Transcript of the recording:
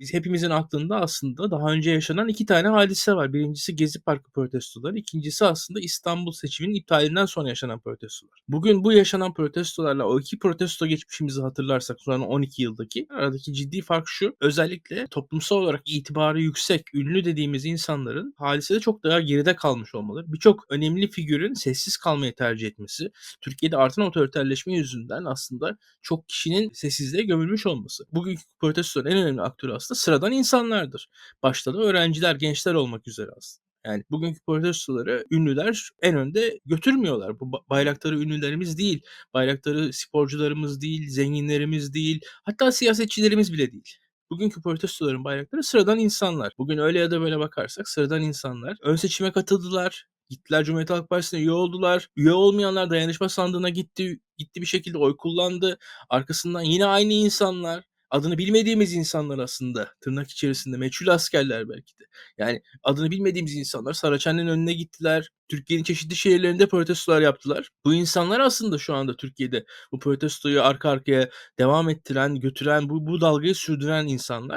Biz hepimizin aklında aslında daha önce yaşanan 2 tane hadise var. 1'incisi Gezi Parkı protestoları, 2'ncisi aslında İstanbul seçiminin iptalinden sonra yaşanan protestolar. Bugün bu yaşanan protestolarla o 2 protesto geçmişimizi hatırlarsak son 12 yıldaki aradaki ciddi fark şu: Özellikle toplumsal olarak itibarı yüksek, ünlü dediğimiz insanların hadisede çok daha geride kalmış olmaları, birçok önemli figürün sessiz kalmayı tercih etmesi, Türkiye'de artan otoriterleşme yüzünden aslında çok kişinin sessizliğe gömülmüş olması. Bugünkü protestoların en önemli aktörü aslında sıradan insanlardır. Başta da öğrenciler, gençler olmak üzere aslında. Yani bugünkü protestoları ünlüler en önde götürmüyorlar. Bu ba bayraktarı ünlülerimiz değil, bayraktarı sporcularımız değil, zenginlerimiz değil, hatta siyasetçilerimiz bile değil. Bugünkü protestoların bayraktarı sıradan insanlar. Bugün öyle ya da böyle bakarsak sıradan insanlar ön seçime katıldılar, gittiler Cumhuriyet Halk Partisi'ne üye oldular. Üye olmayanlar dayanışma sandığına gitti, gitti bir şekilde oy kullandı. Arkasından yine aynı insanlar, adını bilmediğimiz insanlar aslında tırnak içerisinde meçhul askerler belki de. Yani adını bilmediğimiz insanlar Saraçhane'nin önüne gittiler. Türkiye'nin çeşitli şehirlerinde protestolar yaptılar. Bu insanlar aslında şu anda Türkiye'de bu protestoyu arka arkaya devam ettiren, götüren, bu bu dalgayı sürdüren insanlar.